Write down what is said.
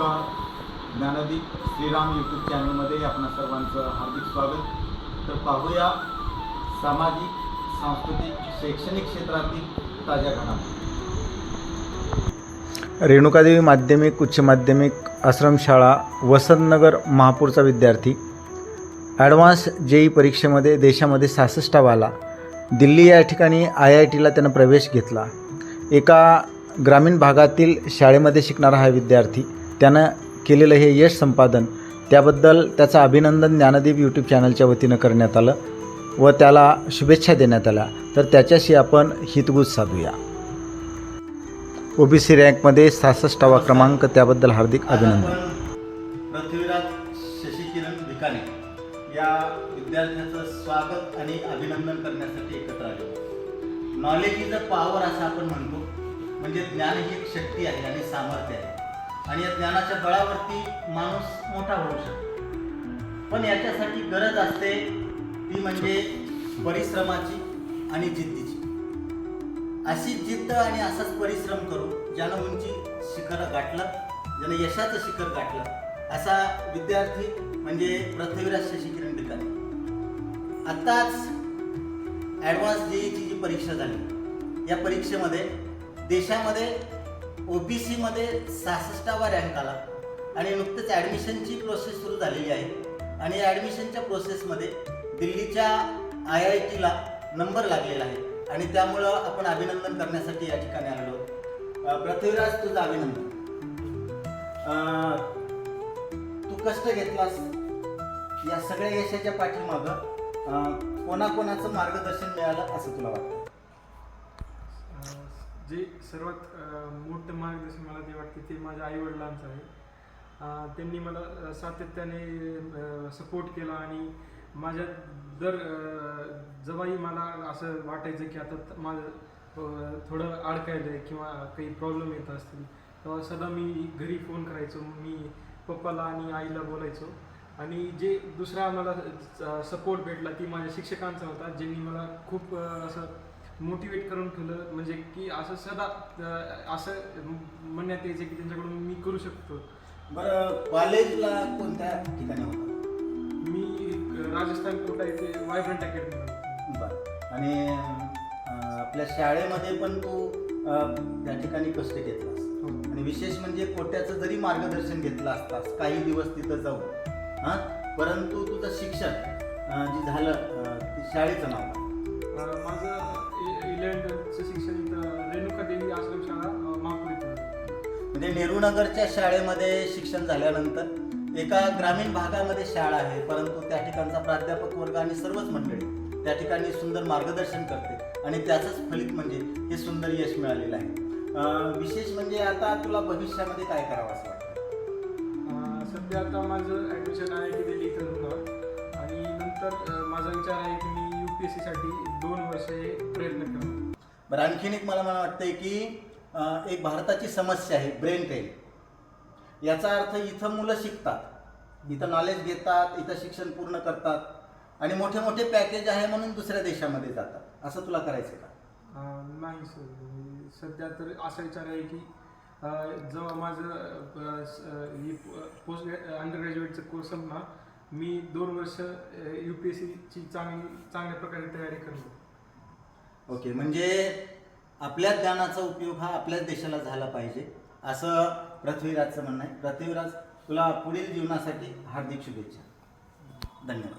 नमस्कार ज्ञानदीप श्रीराम यूट्यूब चॅनलमध्ये आपणा सर्वांचं हार्दिक स्वागत. तर पाहूया सामाजिक सांस्कृतिक शैक्षणिक क्षेत्रातील ताज्या घडामोडी. रेणुकादेवी माध्यमिक उच्च माध्यमिक आश्रमशाळा वसंतनगर महापूरचा विद्यार्थी. ॲडव्हान्स जेई परीक्षेमध्ये देशामध्ये सहासष्टावा आला. दिल्ली या ठिकाणी आय आय टीला त्यानं प्रवेश घेतला. एका ग्रामीण भागातील शाळेमध्ये शिकणारा हा विद्यार्थी. त्यानं केलेलं हे यश संपादन त्याबद्दल त्याचं अभिनंदन ज्ञानदीप यूट्यूब चॅनलच्या वतीनं करण्यात आलं व त्याला शुभेच्छा देण्यात आल्या. तर त्याच्याशी आपण हितगुज साधूया. ओबीसी रँकमध्ये सहासष्टावा क्रमांक त्याबद्दल हार्दिक अभिनंदन. पृथ्वीराज शशिकिरण भिकाणे या विद्यार्थ्याचं स्वागत आणि अभिनंदन करण्यासाठी एकत्र आलो. नॉलेज इज अ पॉवर असं आपण म्हणतो. म्हणजे ज्ञान ही एक शक्ती आहे आणि सामर्थ्य आहे. आणि या ज्ञानाच्या बळावरती माणूस मोठा होऊ शकतो. पण याच्यासाठी गरज असते ती म्हणजे परिश्रमाची आणि जिद्दीची. अशी जिद्द आणि असाच परिश्रम करू ज्यानं उंची शिखर गाठलं ज्यानं यशाचं शिखर गाठलं असा विद्यार्थी म्हणजे पृथ्वीराज शशिकिरण ठिकाणी आत्ताच ॲडव्हान्स जेईची जी परीक्षा झाली. या परीक्षेमध्ये देशामध्ये ओ बी सीमध्ये सहासष्टावा रँक आला. आणि नुकतंच ॲडमिशनची प्रोसेस सुरू झालेली आहे. आणि या ॲडमिशनच्या प्रोसेसमध्ये दिल्लीच्या आय आय टीला नंबर लागलेला आहे. आणि त्यामुळं आपण अभिनंदन करण्यासाठी या ठिकाणी आलो आहोत. पृथ्वीराज तुझं अभिनंदन. तू कष्ट घेतलास. या सगळ्या यशाच्या पाठीमागं कोणाकोणाचं मार्गदर्शन मिळालं असं तुला वाटतं? जे सर्वात मोठं मार्गदर्शन मला ते वाटते ते माझ्या आईवडिलांचं आहे. त्यांनी मला सातत्याने सपोर्ट केला आणि माझ्या दर अं, जेव्हाही मला असं वाटायचं की आता माझं थोडं अडकायलं आहे किंवा काही प्रॉब्लेम येत असतील. तेव्हा सदा मी घरी फोन करायचो मी पप्पाला आणि आईला बोलायचो. आणि जे दुसरा मला सपोर्ट भेटला ती माझ्या शिक्षकांचा होता ज्यांनी मला खूप असं मोटिवेट करून ठेवलं म्हणजे की असं सदा असं म्हणण्यात यायचं की त्यांच्याकडून मी करू शकतो. बरं कॉलेजला कोणत्या ठिकाणी होता? मी राजस्थान कोटा येथे वायब्रंट अकॅडमी बरं. आणि आपल्या शाळेमध्ये पण तू त्या ठिकाणी कष्ट घेतलास आणि विशेष म्हणजे कोट्याचं जरी मार्गदर्शन घेतलं असतास काही दिवस तिथं जाऊन हां? परंतु तुझं शिक्षण जे झालं ते शाळेचं नाव? माझं इलेव्हन्थचं शिक्षण इथं रेणुका देवी आश्रमशाळा अं, महापूर इथं. म्हणजे नेहरूनगरच्या शाळेमध्ये शिक्षण झाल्यानंतर एका ग्रामीण भागामध्ये शाळा आहे परंतु त्या ठिकाणचा प्राध्यापक वर्ग आणि सर्वच मंडळी त्या ठिकाणी सुंदर मार्गदर्शन करते आणि त्याचंच फलित म्हणजे हे सुंदर यश मिळालेलं आहे. विशेष म्हणजे आता तुला भविष्यामध्ये काय करावं असं वाटतं? सध्या आता माझं ॲडमिशन आय टी दिल्ली इथं आणि नंतर माझा विचार आहे की पी एस सीसाठी दोन वर्षे प्रयत्न करणार. बरं आणखीन एक मला मला वाटतंय की अं, एक भारताची समस्या आहे ब्रेन ट्रेन याचा अर्थ इथं मुलं शिकतात. इथं नॉलेज घेतात इथं शिक्षण पूर्ण करतात. आणि मोठे मोठे पॅकेज आहे म्हणून दुसऱ्या देशामध्ये जातात. असं तुला करायचं का? अं, नाही सर. सध्या तर असा विचार आहे की अं, जेव्हा माझं स- ही पोस्ट अंडर ग्रॅज्युएटचं कोर्स संपणार मी दोन वर्ष यू पी एस सीची चांगली चांगल्या प्रकारे तयारी करतो. ओके म्हणजे आपल्या ज्ञानाचा उपयोग हा आपल्याच देशाला झाला पाहिजे असं पृथ्वीराजचं म्हणणं आहे. पृथ्वीराज तुला पुढील जीवनासाठी हार्दिक शुभेच्छा. धन्यवाद.